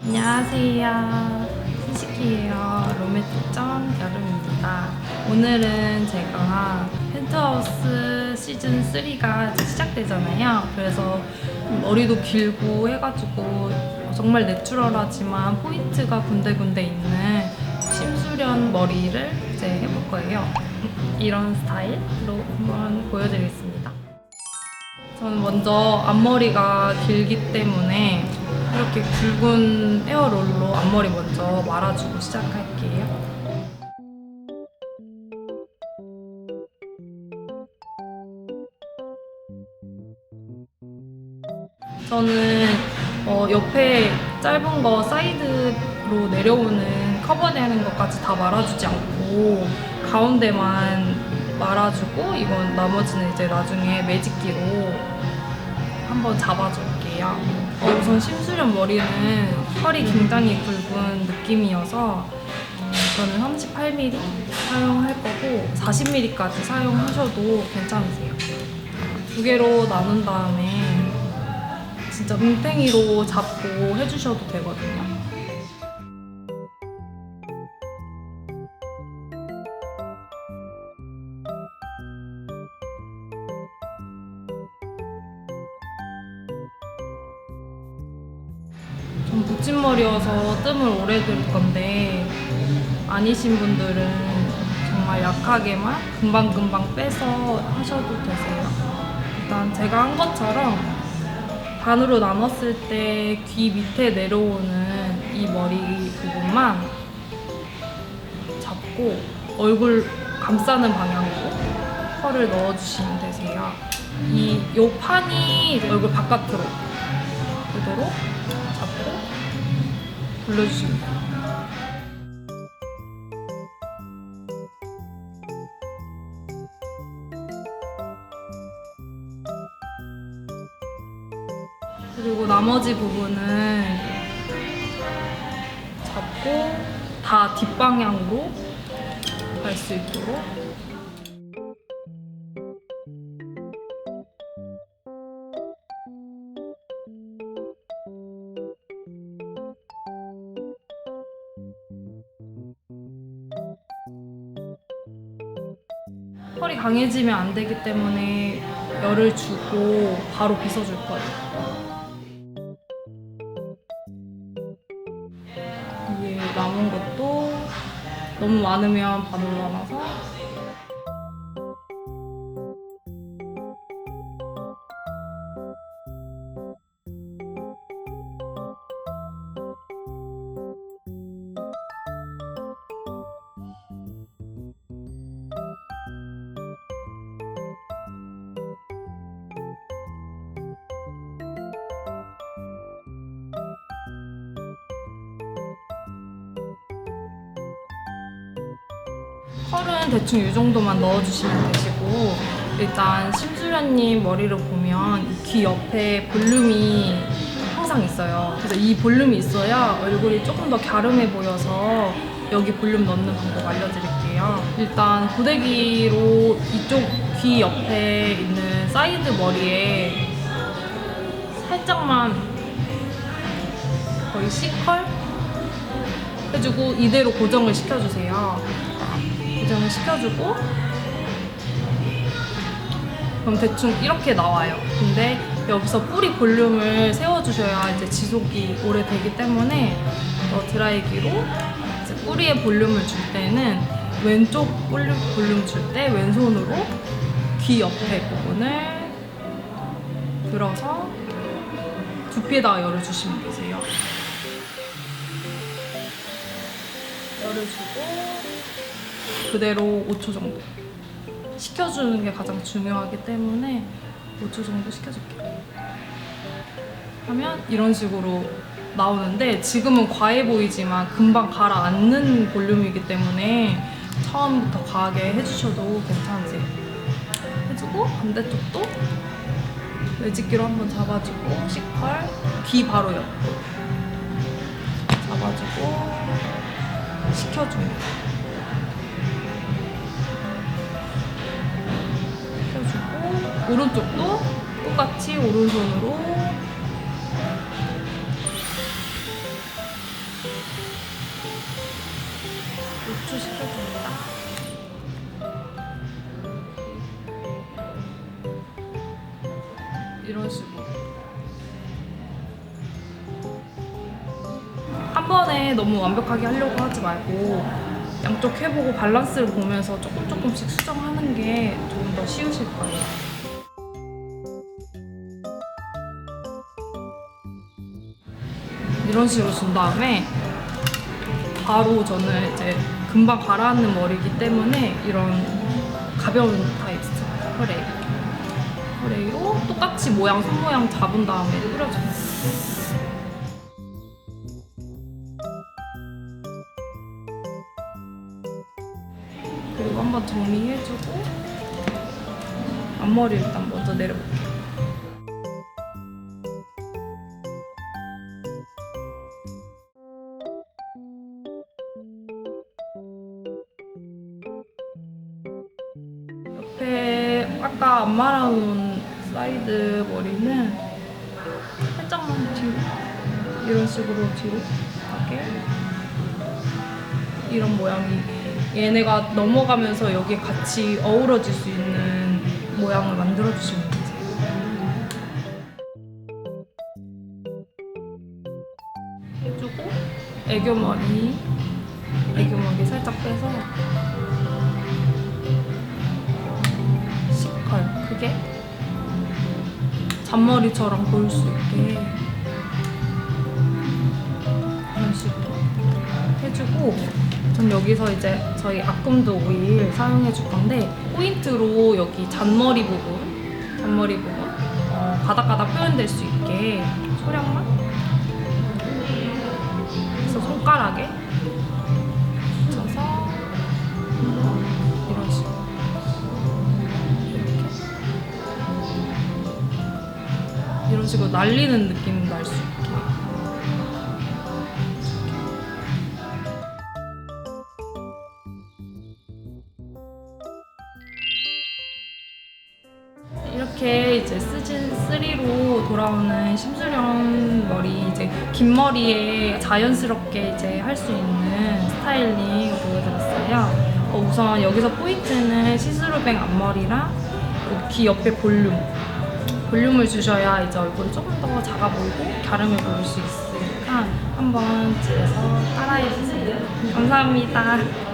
안녕하세요. 신식이에요. 로맨틱점 여름입니다. 오늘은 제가 펜트하우스 시즌 3가 이제 시작되잖아요. 그래서 머리도 길고 해가지고 정말 내추럴하지만 포인트가 군데군데 있는 심수련 머리를 이제 해볼 거예요. 이런 스타일로 한번 보여드리겠습니다. 저는 먼저 앞머리가 길기 때문에 이렇게 굵은 에어롤로 앞머리 먼저 말아주고 시작할게요. 저는 어, 옆에 짧은 거 사이드로 내려오는 커버되는 것까지 다 말아주지 않고 가운데만 말아주고 이건 나머지는 이제 나중에 매직기로 한번 잡아줄게요. 어, 우선 심수련 머리는 털이 굉장히 굵은 느낌이어서 어, 저는 38mm 사용할 거고 40mm까지 사용하셔도 괜찮으세요. 두 개로 나눈 다음에 진짜 뭉탱이로 잡고 해주셔도 되거든요. 붙임머리여서 뜸을 오래 들 건데 아니신 분들은 정말 약하게만 금방금방 빼서 하셔도 되세요. 일단 제가 한 것처럼 반으로 나눴을 때 귀 밑에 내려오는 이 머리 부분만 잡고 얼굴 감싸는 방향으로 펄을 넣어주시면 되세요. 이 요 판이 얼굴 바깥으로 그대로 잡고 돼요. 그리고 나머지 부분은 잡고 다 뒷방향으로 갈 수 있도록 털이 강해지면 안 되기 때문에 열을 주고 바로 빗어줄 거예요. 위에 남은 것도 너무 많으면 반으로 나눠서 펄은 대충 이 정도만 넣어주시면 되시고 일단 심수련님 머리를 보면 이 귀 옆에 볼륨이 항상 있어요. 그래서 이 볼륨이 있어야 얼굴이 조금 더 갸름해 보여서 여기 볼륨 넣는 방법 알려드릴게요. 일단 고데기로 이쪽 귀 옆에 있는 사이드 머리에 살짝만 거의 C컬 해주고 이대로 고정을 시켜주세요. 고정을 시켜주고 그럼 대충 이렇게 나와요. 근데 여기서 뿌리 볼륨을 세워주셔야 이제 지속이 오래 되기 때문에 어, 드라이기로 뿌리에 볼륨을 줄 때는 왼쪽 볼륨, 볼륨 줄 때 왼손으로 귀 옆에 부분을 들어서 두피에다가 열을 주시면 되세요. 열을 주고 그대로 5초 정도 식혀주는 게 가장 중요하기 때문에 5초 정도 식혀줄게요. 하면 이런 식으로 나오는데 지금은 과해 보이지만 금방 가라앉는 볼륨이기 때문에 처음부터 과하게 해주셔도 괜찮으세요. 해주고 반대쪽도 매직기로 한번 잡아주고 C컬 귀 바로 옆 잡아주고 식혀줍니다. 오른쪽도 똑같이 오른손으로 노출시켜줍니다. 이런 식으로. 한 번에 너무 완벽하게 하려고 하지 말고 양쪽 해보고 밸런스를 보면서 조금 조금씩 수정하는 게 조금 더 쉬우실 거예요. 이런 식으로 준 다음에 바로 저는 이제 금방 가라앉는 머리이기 때문에 이런 가벼운 타입 있잖아요. 프레이. 프레이로 똑같이 모양, 손 모양 잡은 다음에 뿌려줘요. 그리고 한번 정리해주고 앞머리 일단 먼저 내려볼게요. 아까 안 말아놓은 사이드 머리는 살짝만 뒤로 이런 식으로 뒤로 가게 이런 모양이 얘네가 넘어가면서 여기에 같이 어우러질 수 있는 모양을 만들어 주시면 돼요. 해주고 애교머리 애교머리 살짝 빼서 크게 잔머리처럼 보일 수 있게 이런 식으로 해주고 전 여기서 이제 저희 아꿈드 오일 사용해 줄 건데 포인트로 여기 잔머리 부분 잔머리 부분 어, 가닥가닥 표현될 수 있게 소량만 그래서 손가락에 이런 식으로 날리는 느낌 날 수 있게 이렇게 이제 시즌 3로 돌아오는 심수령 머리 이제 긴 머리에 자연스럽게 이제 할 수 있는 스타일링 보여드렸어요. 어, 우선 여기서 포인트는 시스루뱅 앞머리랑 그귀 옆에 볼륨 볼륨을 주셔야 이제 얼굴이 조금 더 작아 보이고 갸름해 보일 수 있으니까 한번 집에서 따라해 주세요. 감사합니다.